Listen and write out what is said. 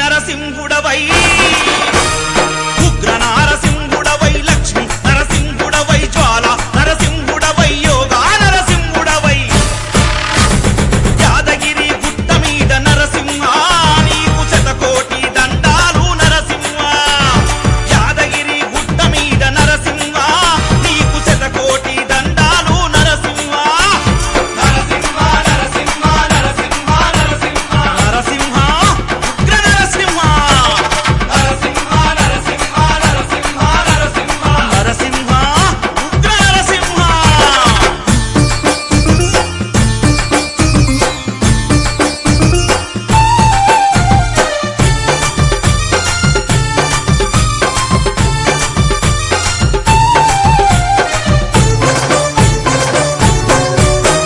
నరసింహుడవై